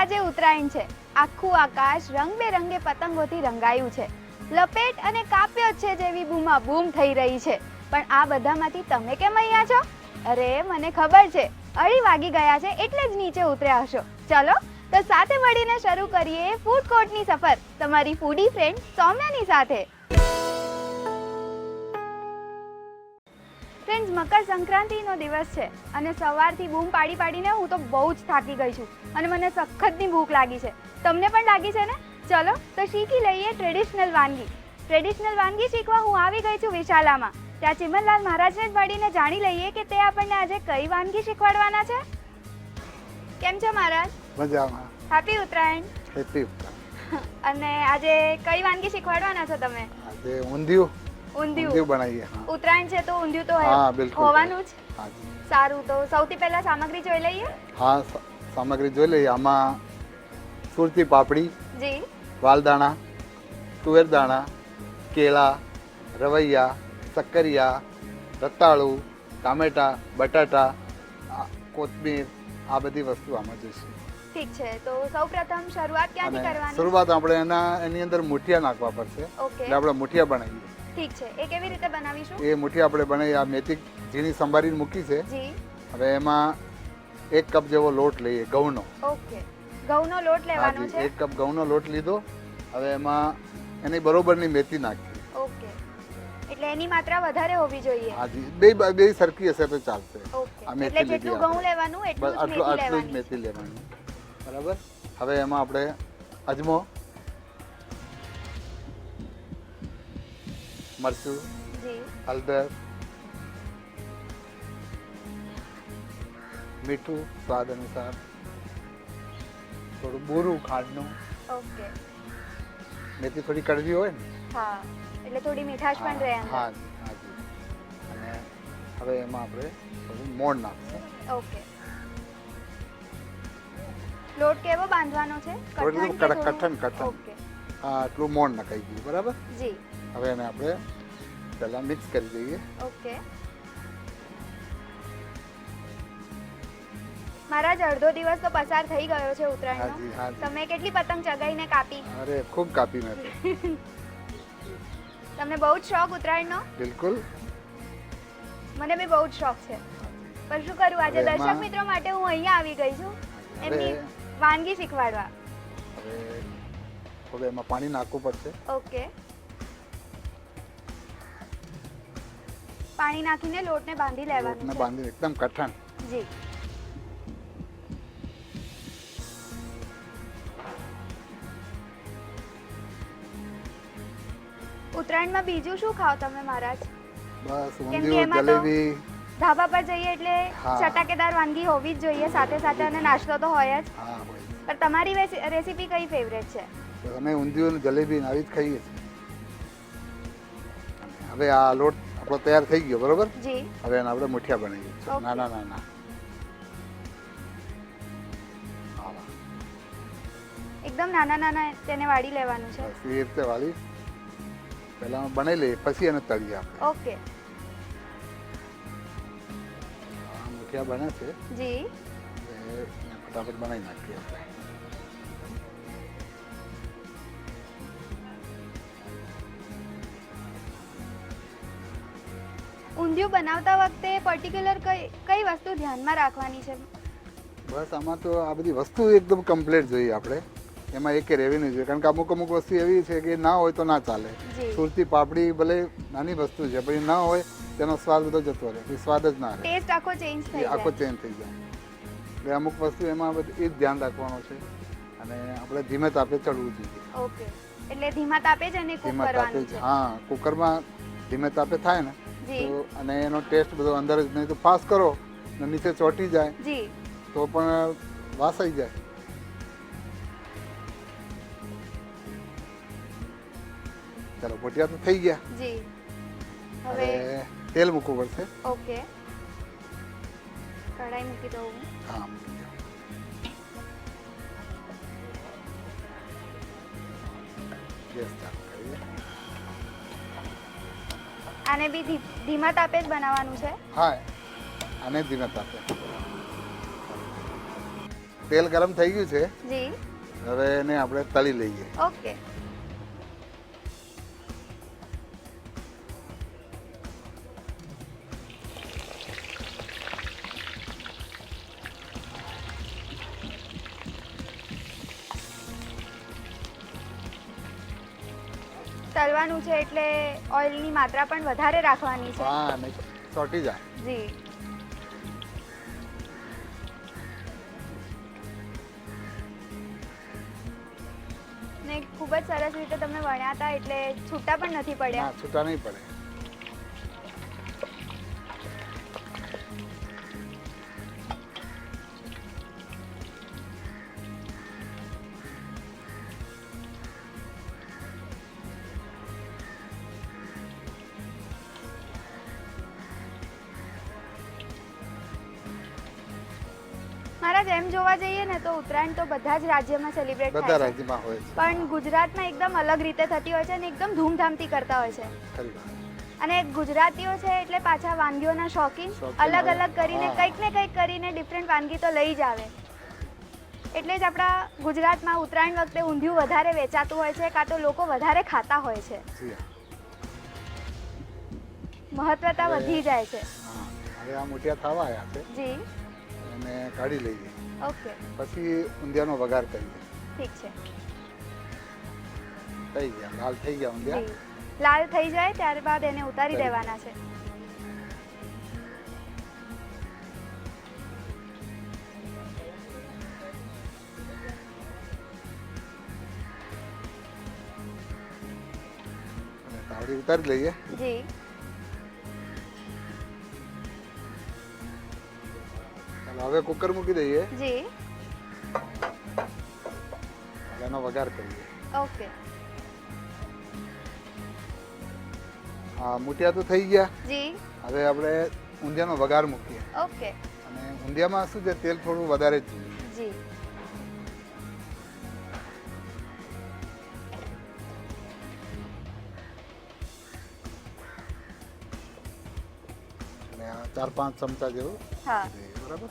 આજે ઉત્તરાયણ છે. આખું આકાશ રંગબેરંગે પતંગોથી રંગાયું છે. લપેટ અને કાપ્યો છે જેવી બૂમા બૂમ થઈ રહી છે. પણ આ બધામાંથી તમે કેમ અહીંયા છો? અરે, મને ખબર છે. અઢી વાગી ગયા છે એટલે જ નીચે ઉતર્યા હશો. ચલો, તો સાથે મળીને શરૂ કરીએ ફૂડ કોર્ટની સફર. તમારી ફૂડી ફ્રેન્ડ સૌમ્યાની સાથે. ફ્રેન્ડ્સ મકર સંક્રાંતિનો દિવસ છે અને સવારથી બૂમ પાડી પાડીને હું તો બહુ જ થાકી ગઈ છું અને મને સખતની ભૂખ લાગી છે. તમને પણ લાગી છે ને? ચલો તો શીખી લઈએ ટ્રેડિશનલ વાનગી. ટ્રેડિશનલ વાનગી શીખવા હું આવી ગઈ છું વિશાલામાં. ત્યાં ચિમનલાલ મહારાજને જ મળીને જાણી લઈએ કે તે આપણને આજે કઈ વાનગી શીખવાડવાના છે. કેમ છો મહારાજ? મજામાં. હેપી ઉત્તરાયણ. હેપી ઉત્તરાયણ. અને આજે કઈ વાનગી શીખવાડવાના છો તમે? આજે ઊંધિયું. ઊંધિયું. બનાવીએ ઉત્તરાયણ છે તો ઊંધિયું તો હા, બિલકુલ. હોવાનું જ. સારું તો સૌથી પહેલા સામગ્રી જોઈ લઈએ? હા સામગ્રી જોઈ લઈએ. આમાં સુરતી પાપડી જી. વાલદાણા તુવેર દાણા કેળા રવૈયા સક્કરિયા રતાળુ ટામેટા બટાટા કોથમીર આ બધી વસ્તુ આમાં જોઈશે ઠીક છે તો સૌપ્રથમ શરૂઆત ક્યાંથી કરવાની? શરૂઆત આપણે એના એની અંદર મુઠિયા નાખવા પડશે. એટલે આપણે મુઠિયા બનાવીએ. ઠીક છે. એ કેવી રીતે બનાવીશું? એ મુઠ્ઠી આપણે બનાવી આ મેથી ઝીણી સંભારીને મૂકી છે. જી. હવે એમાં એક કપ જેવો લોટ લઈએ ઘઉંનો. ઓકે. ઘઉંનો લોટ લેવાનો છે? એક કપ ઘઉંનો લોટ લીધો. હવે એમાં એની બરોબરની મેથી નાખી. ઓકે. એટલે એની માત્રા વધારે હોવી જોઈએ. હાજી બે બે સરખી હશે તો ચાલશે. ઓકે. આ મેથી એટલે જેટલું ઘઉં લેવાનું એટલું જ મેથી લેવાની. બરાબર? હવે એમાં આપણે અજમો મરચું હળદર મીઠું સ્વાદ અનુસાર થોડું બોરું ખાંડનું. ઓકે. મેથી થોડી કડવી હોય ને? હા એટલે થોડી મીઠાશ પણ રહે હા હા જી અને હવે એમાં આપણે થોડું મોણ નાખશું. ઓકે. લોટ કેવો બાંધવાનો છે? કઠણ? કઠણ- કઠણ. ઓકે. હા આટલું મોણ નાખાઈ ગયું બરાબર? જી. હવે એને આપણે પહેલાં મિક્સ કરી દઈએ. ઓકે. મહારાજ અડધો દિવસ તો પસાર થઈ ગયો છે ઉત્તરાયણનો. તમે કેટલી પતંગ ચગાવીને કાપી? અરે ખૂબ કાપી મેં તમને બહુ જ શોખ ઉત્તરાયણનો? બિલકુલ. મને બી બહુ જ શોખ છે. પણ શું કરું આજે દર્શક મિત્રો માટે હું અહીંયા આવી ગઈ છું. એમની વાનગી શીખવાડવા. હવે એમાં પાણી નાખવું પડશે. ઓકે. પાણી નાખીને લોટને બાંધી લેવાનો લોટને છે બાંધીને એકદમ કઠણ. જી. ઉત્તરાયણમાં બીજું શું ખાઓ તમે મહારાજ? બસ કે ઊંધિયું એમાં તો- જલેબી. ધાબા પર જઈએ એટલે હા. ચટાકેદાર વાનગી હોવી જ જોઈએ સાથે સાથે અને નાસ્તો તો હોય જ. હા હોય પણ તમારી રેસી- રેસીપી કઈ ફેવરેટ છે? અમે ઊંધિયું ને જલેબી ને આવી જ ખાઈએ છીએ. અને હવે આ લોટ આપણો તૈયાર થઈ ગયો બરોબર? જી. હવે એને આપણે મુઠિયા બનાવીએ ઓકે. નાના એકદમ નાના નાના તેને વાળી લેવાનું છે. એ રીતે વાળી. પહેલા બનાવી લઈએ પછી એને તળીએ આપણે. ઓકે. મુઠિયા બને છે. જી. ફટાફટ બનાવી નાખીએ આપણે. ઊંધિયું બનાવતા વખતે પર્ટિક્યુલર કઈ કઈ વસ્તુ ધ્યાનમાં રાખવાની છે? બસ આમાં તો આ બધી વસ્તુ એકદમ કમ્પ્લીટ જોઈએ આપણે. એમાં એક રહેવી નહીં જોઈએ. કારણ કે અમુક અમુક વસ્તુ એવી છે કે ના હોય તો ના ચાલે. સુરતી પાપડી ભલે નાની વસ્તુ છે પણ એ ના હોય તેનો સ્વાદ બધો જતો રહે. સ્વાદ જ ના રહે. ટેસ્ટ આખો ચેન્જ થઈ જાય. આખો ચેન્જ થઈ જાય. એટલે અમુક વસ્તુ એમાં બધું એ જ ધ્યાન રાખવાનું છે. અને આપણે ધીમે તાપે ચડવું જોઈએ. ઓકે એટલે ધીમા તાપે જ અને કુક તાપે કરવાનું હા કુકરમાં ધીમે તાપે થાય ને તો અને એનો ટેસ્ટ બધો અંદર જ નહીં તો ફાસ્ટ કરો ને નીચે ચોંટી જાય. તો પણ વાસાઈ જાય. ચાલો ભોટિયા તો થઈ ગયા. હવે તેલ મૂકવું પડશે. ઓકે. કઢાઈ મૂકી દઉં હા. મૂકી દઉં ગેસ ચાલુ કરીએ. આને બી ધીમા તાપે જ બનાવવાનું છે? હા આને ધીમા તાપે. તેલ ગરમ થઈ ગયું છે. જી. હવે એને આપણે તળી લઈએ. ઓકે. છે એટલે ઓઇલની માત્રા પણ વધારે રાખવાની છે. હા નહીં ચોટી જાય. જી. ને ખૂબ જ સરસ રીતે તમે વણ્યા હતા એટલે છૂટા પણ નથી પડ્યા. છૂટા નહીં પડે. ઉત્તરાયણ તો બધા જ રાજ્યમાં સેલિબ્રેટ બધા થાય છે. રાજ્યમાં હોય છે. પણ ગુજરાતમાં એકદમ અલગ રીતે થતી હોય છે અને એકદમ ધૂમધામથી કરતા હોય છે. ખરી વાત. અને ગુજરાતીઓ છે એટલે પાછા વાનગીઓના શોખીન શોખીન અલગ અલગ કરીને હા. કંઈક ને કંઈક કરીને ડિફરન્ટ વાનગી તો લઈ જ આવે. એટલે જ આપણા ગુજરાતમાં ઉત્તરાયણ વખતે ઊંધિયું વધારે વેચાતું હોય છે કાં તો લોકો વધારે ખાતા હોય છે. જી હા. મહત્વતા હવે- વધી જાય છે. હા હવે આ મોટિયા થવા આવ્યા છે. જી. એને કાઢી લઈએ. ઓકે. પછી ઊંધિયાનો વઘાર કરીએ. ઠીક છે. થઈ ગયા. લાલ થઈ ગયા ઊંધિયા? લાલ થઈ જાય ત્યારબાદ એને ઉતારી દેવાના છે. તાવડી ઉતારી લઈએ. જી. હવે કુકર મૂકી દઈએ. જી. એનો વઘાર કરીએ. ઓકે. હા મુઠિયા તો થઈ ગયા. જી. હવે આપણે ઊંધિયાનો વઘાર મૂકીએ. ઓકે. અને ઊંધિયામાં શું છે? તેલ થોડું વધારે જ જોઈએ. જી. ચાર પાંચ ચમચા જેવું હા. બરાબર?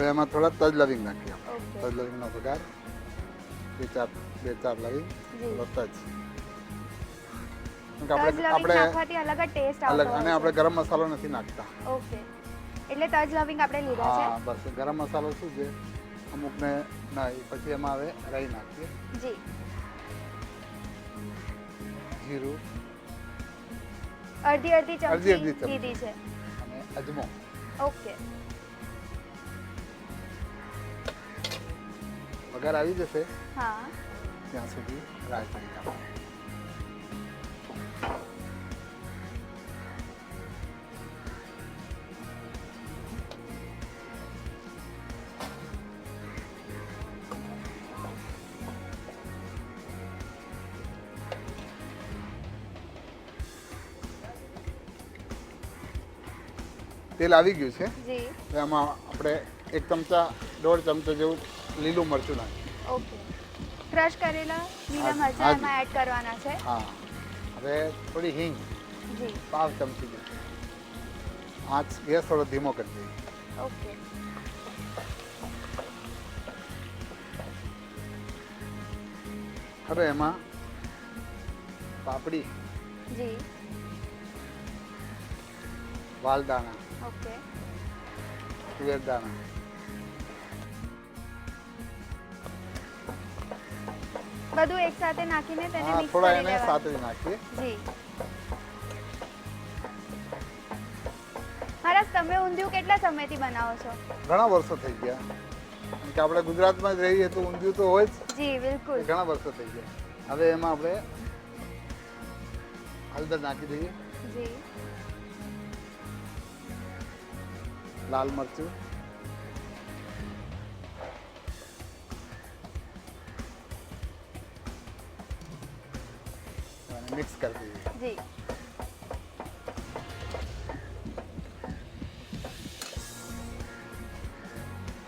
હવે એમાં થોડા તજ લવિંગ નાખીએ તજ લવિંગનો વઘાર બે ચાર બે ચાર લવિંગ તજ. આપણે આપણે અલગ ટેસ્ટ અલગ અને આપણે ગરમ મસાલો નથી નાખતા. ઓકે. એટલે તજ લવિંગ આપણે લીધા હા બસ. ગરમ મસાલો શું છે? અમુકને ના પછી એમાં હવે રાઈ નાખીએ. જી. જીરું. અડધી અડધી ચમચી દીધી છે. અને અજમો. ઓકે. વઘાર આવી જશે. હા. ત્યાં સુધી રાહ તેલ આવી ગયું છે. હવે આમાં આપણે એક ચમચા દોઢ ચમચો જેવું લીલું મરચું નાખીએ ઓકે. ક્રશ કરેલા લીલા મરચાં એમાં એડ કરવાના છે? હા. હવે થોડી હિંગ જી. પાવ ચમચી જેટલી. આંચ ગેસ થોડો ધીમો કરી દઈએ. ઓકે. હવે એમાં પાપડી જી. વાલદાણા ઓકે. તુવેર દાણા. બધું એકસાથે નાખીને તેને મિક્સ થોડા એને સાથે નાખીએ. જી. મહારાજ તમે ઊંધિયું કેટલા સમયથી બનાવો છો? ઘણા વર્ષો થઈ ગયા. કે આપણે ગુજરાતમાં જ રહીએ તો ઊંધિયું તો હોય જ. જી બિલકુલ. ઘણા વર્ષો થઈ ગયા. હવે એમાં આપણે હળદર નાખી દઈએ. જી. લાલ મરચું. અને મિક્સ કરી દઈએ જી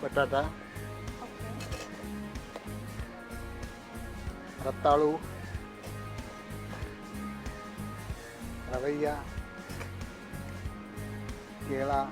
બટાટા ઓકે રતાળું રવૈયા કેળા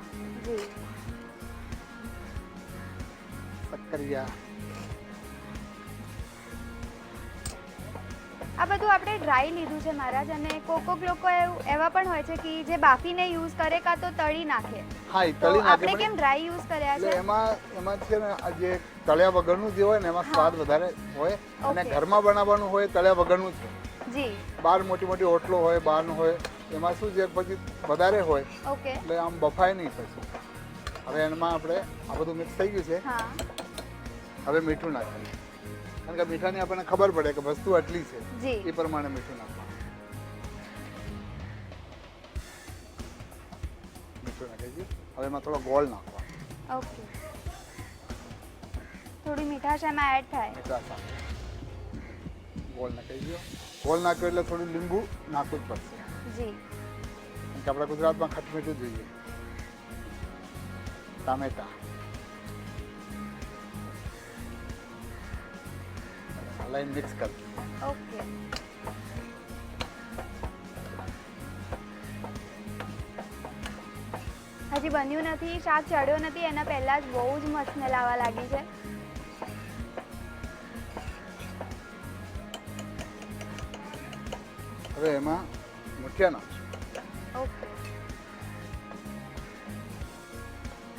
આ બધું આપણે ડ્રાય લીધું છે મહારાજ અને કોક કોક લોકો એવા પણ હોય છે કે જે બાફીને યુઝ કરે કાં તો તળી નાખે. હા એ તળી નાખે આપણે કેમ ડ્રાય યુઝ કર્યા છે? એમાં એમાં છે ને આ જે તળ્યા વગરનું જે હોય ને એમાં સ્વાદ વધારે હોય અને ઘરમાં બનાવવાનું હોય તળ્યા વગરનું છે જી. બહાર મોટી મોટી હોટલો હોય બહારનું હોય એમાં શું છે પછી વધારે હોય ઓકે. એટલે આમ બફાય નહીં પછી. હવે એમાં આપણે આ બધું મિક્સ થઈ ગયું છે. હવે મીઠું નાખીએ. કારણ કે મીઠાની આપણને ખબર પડે કે વસ્તુ આટલી છે. એ પ્રમાણે મીઠું નાખવાનું. મીઠું નાખી હવે એમાં થોડો ગોળ નાખવાનો. ઓકે. થોડી મીઠાશ એમાં એડ થાય. મીઠા ગોળ નાખી દો ગોળ નાખ્યો એટલે થોડું લીંબુ નાખવું જ પડશે. જી. કારણ કે આપણા ગુજરાતમાં ખટમીઠું જોઈએ. ટામેટા. લાઈન મિક્સ કરી. ઓકે હજી બન્યું નથી શાક ચડ્યો નથી એના પહેલા જ બહુ જ મસ્ત સ્મેલ આવવા લાગી છે. હવે એમાં મુઠિયા નાખશું ઓકે.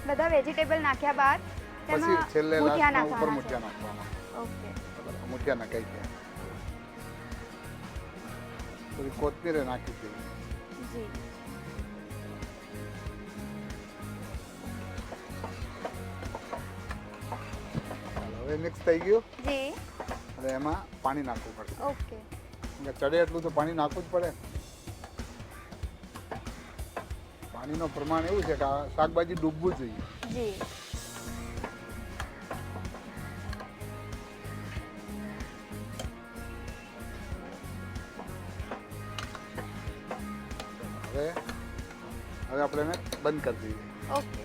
બધા વેજીટેબલ નાખ્યા બાદ તેમાં મુઠિયા નાખવાના. નાખાઈ ગયા થોડી કોથમીર નાખી દઈએ હવે મિક્સ થઈ ગયું. જી. હવે એમાં પાણી નાખવું પડશે. ઓકે. ચડે એટલું તો પાણી નાખવું જ પડે. પાણીનું પ્રમાણ એવું છે કે શાકભાજી ડૂબવું જોઈએ. જી. બંધ કરી દીધી ઓકે.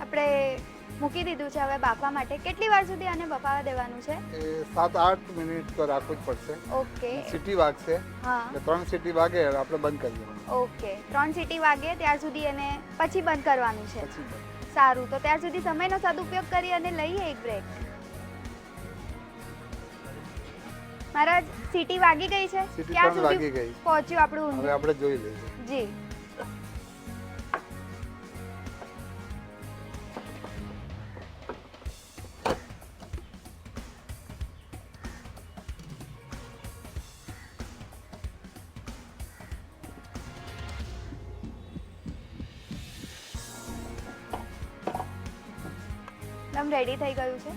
આપણે મૂકી દીધું છે હવે બાફવા માટે. કેટલી વાર સુધી આને બફાવા દેવાનું છે? એ સાત આઠ મિનિટ તો રાખવું જ પડશે. ઓકે. સીટી વાગશે. હા. ત્રણ સીટી વાગે આપણે બંધ કરી દેવાનું. ઓકે. ત્રણ સીટી વાગે ત્યાર સુધી એને પછી બંધ કરવાનું છે. પછી. સારું. તો ત્યાં સુધી સમયનો સદુપયોગ કરી અને લઈએ એક બ્રેક મહારાજ સીટી વાગી ગઈ છે? ક્યાં સુધી પહોંચ્યું આપણું હવે આપણે જોઈ લઈએ. જી. રેડી થઈ ગયું છે?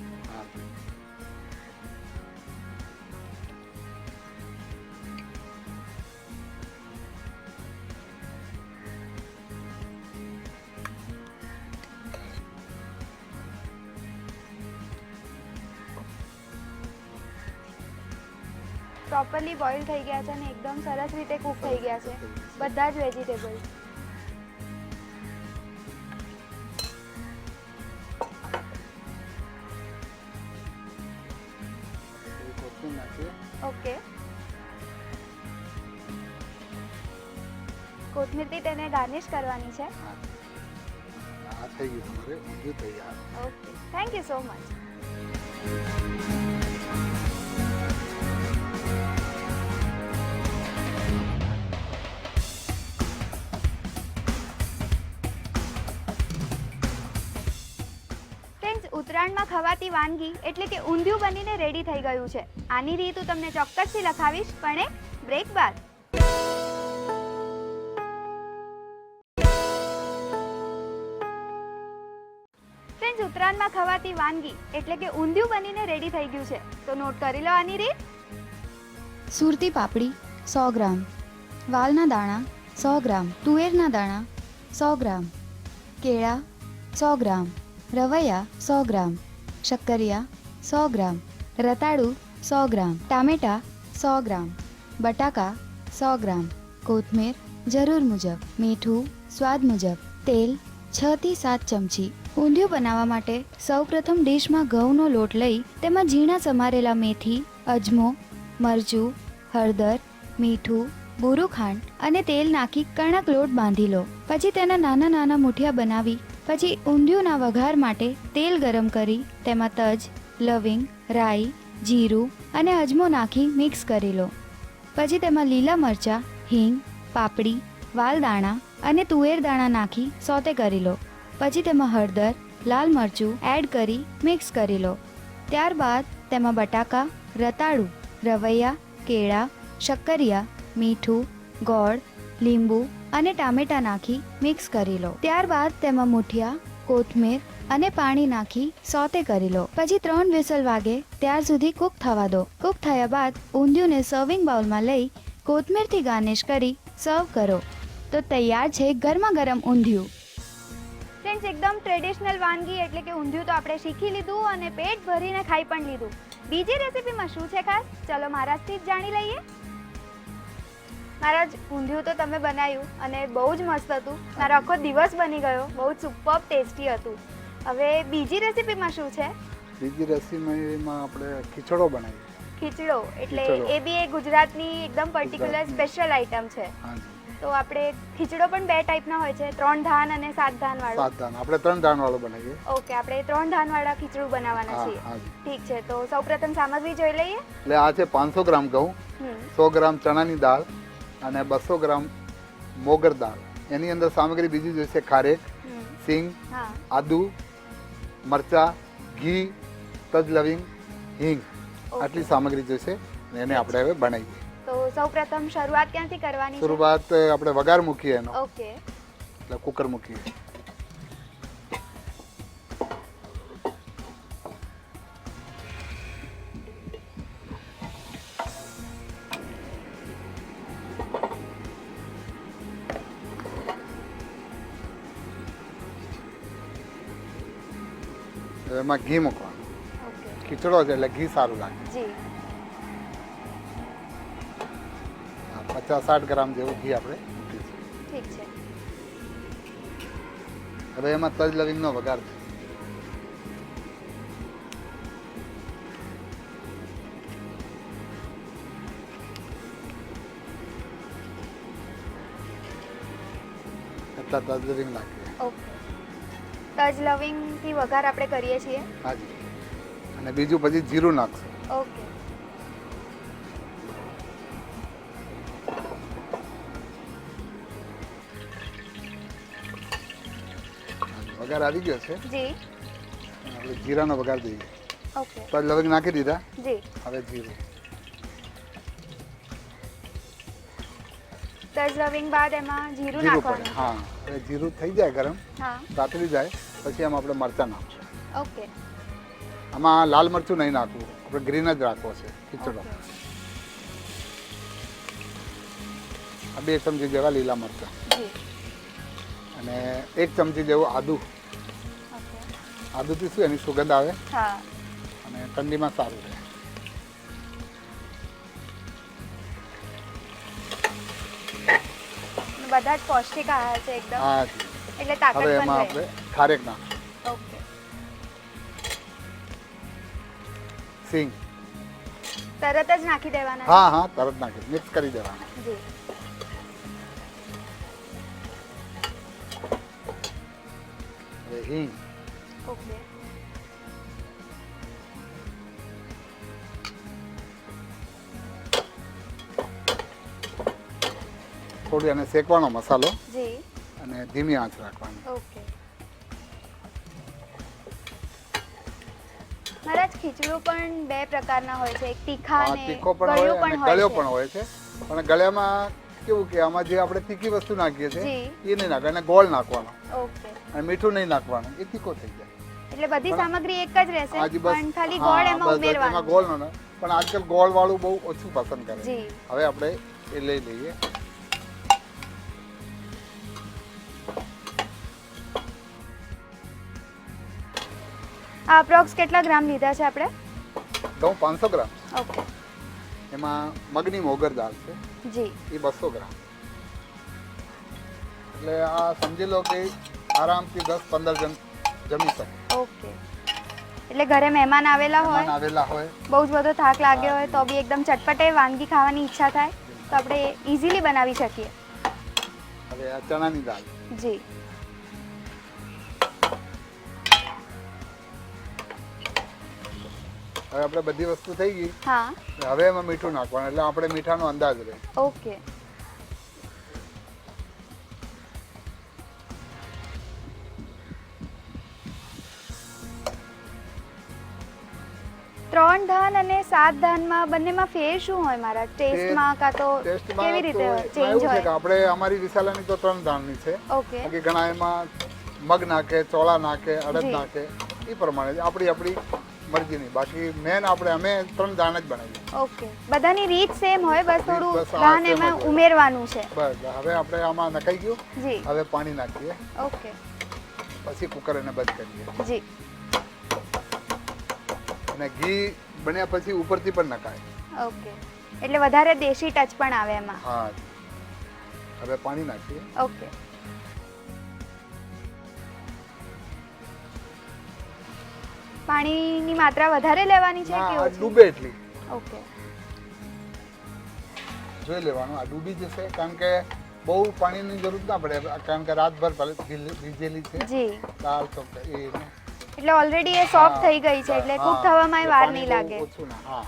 પ્રોપરલી બોઇલ થઈ ગયા છે અને એકદમ સરસ રીતે કૂક થઈ ગયા છે. બધા જ વેજીટેબલ ગાર્નિશ કરવાની છે. આ થઈ ગયું તમારે. ઊંધિયું તૈયાર okay. Thank you so much ઉત્તરાયણમાં ખવાતી વાનગી એટલે કે ઊંધિયું બનીને રેડી થઈ ગયું છે. આની રીત હું તમને ચોક્કસથી લખાવીશ પણ એક બ્રેક બાદ. ફ્રેન્ડ્સ ઉત્તરાયણમાં ખવાતી વાનગી એટલે કે ઊંધિયું બનીને રેડી થઈ ગયું છે. તો નોટ કરી લો આની રીત. સુરતી પાપડી, સો ગ્રામ. વાલના દાણા, સો ગ્રામ. તુવેરના દાણા, સો ગ્રામ. કેળા, સો ગ્રામ. રવૈયા, સો ગ્રામ. શક્કરિયા, સો ગ્રામ. રતાળું, સો ગ્રામ. ટામેટા, સો ગ્રામ. બટાકા, સો ગ્રામ. કોથમીર જરૂર મુજબ. મીઠું, સ્વાદ મુજબ. તેલ, છ થી સાત ચમચી. ઊંધિયું બનાવવા માટે સૌપ્રથમ ડીશમાં ઘઉંનો લોટ લઈ તેમાં ઝીણા સમારેલા મેથી, અજમો, મરચું, હળદર, મીઠું બુરું ખાંડ અને તેલ નાખી કણક લોટ બાંધી લો. પછી તેના નાના નાના મુઠિયા બનાવી, પછી ઊંધિયુંના વઘાર માટે તેલ ગરમ કરી, તેમાં તજ, લવિંગ, રાઈ, જીરું અને અજમો નાખી મિક્સ કરી લો. પછી તેમાં લીલા મરચાં, હિંગ, પાપડી, વાલદાણા અને તુવેર દાણા નાખી સોતે કરી લો. પછી તેમાં હળદર, લાલ મરચું એડ કરી મિક્સ કરી લો. ત્યારબાદ તેમાં બટાકા, રતાળુ, રવૈયા, કેળા, શક્કરિયા, મીઠું, ગોળ, લીંબુ અને ટામેટાં નાખી મિક્સ કરી લો. ત્યારબાદ તેમાં મુઠિયા, કોથમીર અને પાણી નાખી સોતે કરી લો. પછી ત્રણ વિસલ વાગે ત્યાર સુધી કૂક થવા દો. કૂક થયા બાદ ઊંધિયુંને સર્વિંગ બાઉલમાં લઈ કોથમીરથી ગાર્નિશ કરી સર્વ કરો. તો તૈયાર છે ગરમા ગરમ ઊંધિયું. ફ્રેન્ડ્સ એકદમ ટ્રેડિશનલ વાનગી એટલે કે ઊંધિયું તો આપણે શીખી લીધું અને પેટ ભરીને ખાઈ પણ લીધું. બીજી રેસીપીમાં શું છે ખાસ? ચલો મહારાજથી જ જાણી લઈએ. મહારાજ ઊંધિયું તો તમે બનાવ્યું અને બહુ જ મસ્ત હતું. મારો આખો દિવસ બની ગયો. બહુ જ સુપર ટેસ્ટી હતું. હવે બીજી રેસીપીમાં શું છે? બીજી રેસીપીમાં આપણે ખીચડો બનાવીએ. ખીચડો એટલે એ બી એક ગુજરાતની એકદમ પર્ટિક્યુલર સ્પેશિયલ આઈટમ છે. હાજી તો આપણે ખીચડો પણ બે ટાઈપના હોય છે ત્રણ ધાન અને સાત ધાન વાળો સાત ધાન. આપણે ત્રણ ધાન વાળો બનાવીએ. ઓકે આપણે ત્રણ ધાન વાળા ખીચડું બનાવવાના છે છીએ. ઠીક છે તો સૌપ્રથમ સામગ્રી જોઈ લઈએ. એટલે આ છે પાંચસો ગ્રામ ઘઉં હમ. સો ગ્રામ ચણાની દાળ અને બસો ગ્રામ મોગર દાળ. એની અંદર સામગ્રી બીજી જોઈશે ખારેક સિંગ આદુ મરચા ઘી તજ લવિંગ હિંગ. આટલી સામગ્રી જોઈશે એને આપણે હવે બનાવીએ. તો સૌપ્રથમ શરૂઆત ક્યાંથી કરવાની શરૂઆત આપણે વઘાર મૂકીએ એનો. ઓકે. એટલે કુકર મૂકીએ. એમાં ઘી મૂકવાનું. ખીચડો છે એટલે ઘી સારું લાગે. જી. પચાસ સાઠ ગ્રામ જેવું ઘી આપણે મૂકીશું ઠીક છે. હવે એમાં તજ લવિંગનો વઘાર છે. એટલા તજ લવિંગ નાખીએ. ઓકે. તજ લવિંગ વઘાર આપણે કરીએ છીએ? હાજી અને બીજું પછી જીરું નાખશું. ઓકે. વઘાર આવી ગયો છે. જી. આપણે જીરાનો વઘાર દઈએ ઓકે. તો લવિંગ નાખી દીધા. જી. હવે જીરું. તજ લવિંગ બાદ એમાં જીરું જીરું નાખવાનું. હા. હવે જીરું થઈ જાય ગરમ હા. જાય પછી એમાં આપણે મરચાં નાખશું. ઓકે. આમાં લાલ મરચું નહીં નાખવું આપણે ગ્રીન જ રાખવો છે ખીચડો. આ બે ચમચી જેવા લીલા મરચાં. અને એક ચમચી જેવું આદુ. આદુથી શું એની સુગંધ આવે? હા. અને ઠંડીમાં સારું રહે. બધા જ પૌષ્ટિક આહાર છે એકદમ. હા એટલે તાકાત હવે એમાં આપણે ખારેક નાખ ઓકે. સિંગ. તરત જ નાખી દેવાના હા હા તરત નાખી મિક્સ કરી દેવાના. જી. હવે ઓકે. થોડી અને શેકવાનો મસાલો જી. અને ધીમી આંચ રાખવાની. ઓકે. મહારાજ ખીચડું પણ બે પ્રકારના હોય છે. એક તીખા અને તીખો પણ હોય અને ગળ્યો. પણ હોય છે. પણ ગળ્યામાં કેવું કે આમાં જે આપણે તીખી વસ્તુ નાખીએ છીએ એ નહીં નાખવા અને ગોળ નાખવાનો. અને મીઠું નહીં નાખવાનું એ તીખો થઈ જાય. એટલે બધી સામગ્રી એક જ રહેશે? પણ ખાલી ગોળ એમાં બસ, એમાં ગોળ ન પણ આજકાલ ગોળ વાળું બહુ ઓછું પસંદ કરે છે. હવે આપણે એ લઈ લઈએ. આ અપ્રોક્સ કેટલા ગ્રામ લીધા છે આપણે? ઘઉં પાંચસો ગ્રામ. ઓકે. એમાં મગની મોગર દાળ છે. જી. એ બસો ગ્રામ. એટલે આ સમજી લો કે આરામથી દસ પંદર જણ જમી શકે. ઓકે. એટલે ઘરે મહેમાન આવેલા મહેમાન હોય આવેલા હોય. બહુ જ બધો થાક લાગ્યો હોય તો બી એકદમ ચટપટે વાનગી ખાવાની ઈચ્છા થાય તો આપણે ઇઝીલી બનાવી શકીએ. હવે આ ચણાની દાળ. જી. હવે આપણે બધી વસ્તુ થઈ ગઈ. હા. હવે એમાં મીઠું નાખવાનું એટલે આપણે મીઠાનો અંદાજ રહે. ઓકે. ત્રણ ધાન અને સાત ધાનમાં બંનેમાં ફેર શું હોય મારા? ટેસ્ટમાં કાં તો કેવી રીતે તો ચેન્જ હોય? આપણે અમારી વિશાલાની તો ત્રણ ધાનની છે. ઓકે. કે ઘણા એમાં મગ નાખે ચોળા નાખે અડદ નાખે એ પ્રમાણે આપણી આપણી મરજીની બાકી મેન આપણે અમે ત્રણ દાણ જ બનાવીએ. ઓકે. બધાની રીત સેમ હોય બસ થોડું જ એમાં ઉમેરવાનું છે. બસ હવે આપણે આમાં નખાઈ ગયું. જી. હવે પાણી નાખીએ. ઓકે. પછી કુકર એને બંધ કરીએ. જી. અને ઘી બન્યા પછી ઉપરથી પણ નખાય. ઓકે. એટલે વધારે દેશી ટચ પણ આવે એમાં. હા. હવે પાણી નાખીએ. ઓકે. પાણીની માત્રા વધારે લેવાની છે કે ઓછી? ડૂબે એટલી. ઓકે. જોઈ લેવાનું આ ડૂબી જશે કારણ કે બહુ પાણીની જરૂર ના પડે કારણ કે રાતભર ભલે ભીજેલી છે. જી. દાળ તો એ એટલે ઓલરેડી એ સોફ્ટ થઈ ગઈ છે એટલે કુક થવામાં વાર નહીં લાગે. ઓછું ના હા.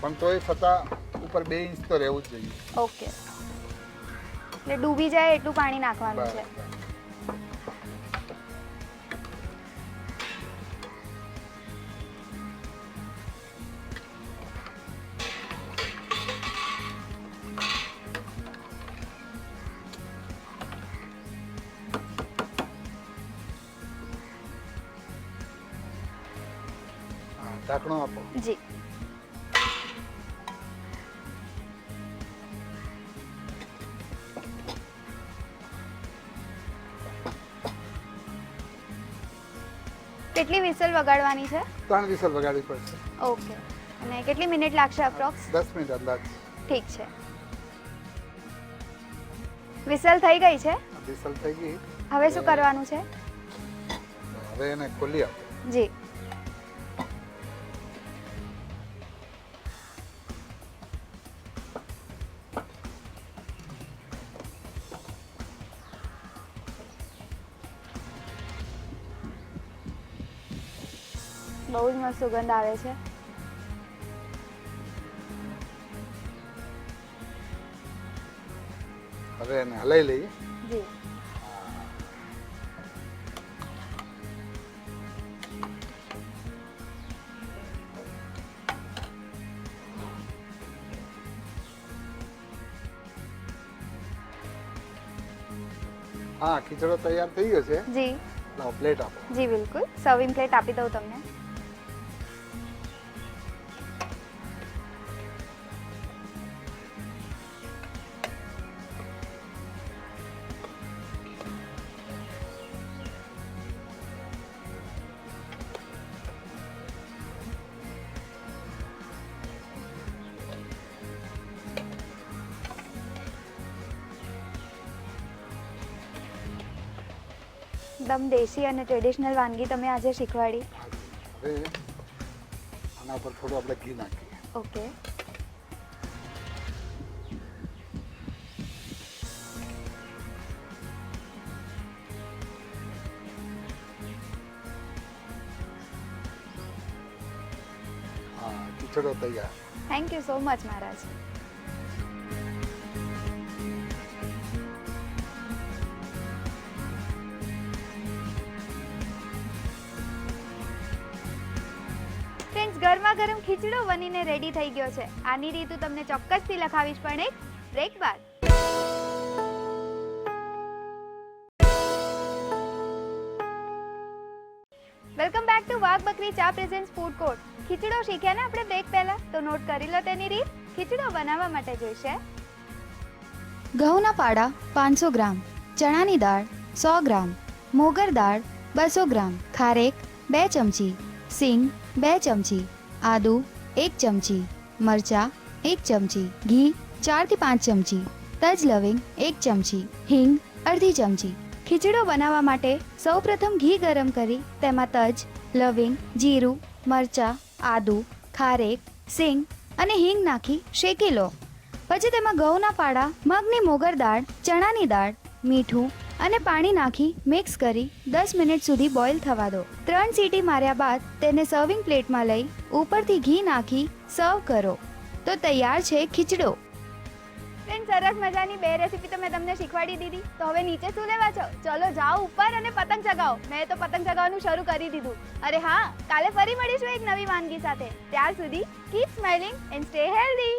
પણ તોય છતાં ઉપર બે ઇંચ તો રહેવું જ જોઈએ. ઓકે. એટલે ડૂબી જાય એટલું પાણી નાખવાનું છે. ઢાંકણું આપો. જી. કેટલી વિસલ વગાડવાની છે? ત્રણ વિસલ વગાડવી પડશે. ઓકે. અને કેટલી મિનિટ લાગશે અપ્રોક્સ દસ મિનિટ અંદાજ ઠીક છે. વિસલ થઈ ગઈ છે? વિસલ થઈ ગઈ. હવે શું કરવાનું છે? હવે એને ખોલી આપો. જી. બહુ જ મસ્ત સુગંધ આવે છે. હવે એને હલાઈ લઈએ. જી. હા ખીચડો તૈયાર થઈ ગયો છે. જી. લાવ પ્લેટ આપો. જી બિલકુલ. સર્વિંગ પ્લેટ આપી દઉં તમને. એકદમ દેશી અને ટ્રેડિશનલ વાનગી તમે આજે શીખવાડી. હવે આના પર થોડું આપણે ઘી નાખીએ. ઓકે. હા ખીચડો તૈયાર. થેન્ક યુ સો મચ મહારાજ. ગરમા ગરમ ખીચડો બનીને રેડી થઈ ગયો છે. આની રીત તમને ચોક્કસથી લખાવીશ પણ એક બ્રેક બાદ. વેલકમ બેક ટુ વાઘ બકરી ચા પ્રેઝન્ટ ફૂડ કોર્ટ ખીચડો શીખ્યા ને આપણે બ્રેક પહેલા? તો નોટ કરી લો તેની રીત. ખીચડો બનાવવા માટે જોઈશે ઘઉંના પાડા પાંચસો ગ્રામ, ચણાની દાળ સો ગ્રામ, મોગર દાળ બસો ગ્રામ, ખારેક બે ચમચી, સિંગ બે ચમચી આદુ એક ચમચી, મરચાં એક ચમચી, ઘી ચારથી પાંચ ચમચી, તજ લવિંગ એક ચમચી, હિંગ અડધી ચમચી. ખીચડો બનાવવા માટે સૌપ્રથમ ઘી ગરમ કરી તેમાં તજ, લવિંગ, જીરું, મરચાં, આદુ, ખારેક, સિંગ અને હિંગ નાખી શેકી લો. પછી તેમાં ઘઉંના પાડા મગની મોગર દાળ, ચણાની દાળ, મીઠું અને પાણી નાખી મિક્સ કરી દસ મિનિટ સુધી બોઇલ થવા દો. ત્રણ સીટી માર્યા બાદ તેને સર્વિંગ પ્લેટમાં લઈ ઉપરથી ઘી નાખી સર્વ કરો. તો તૈયાર છે ખીચડો. ફ્રેન્ડ સરસ મજાની બે રેસીપી તો મેં તમને શીખવાડી દીધી. તો હવે નીચે શું લેવા છો? ચલો જાઓ ઉપર અને પતંગ ચગાવો. મેં તો પતંગ ચગાવવાનું શરૂ કરી દીધું. અરે હા, કાલે ફરી મળીશું એક નવી વાનગી સાથે. ત્યાર સુધી keep smiling and stay healthy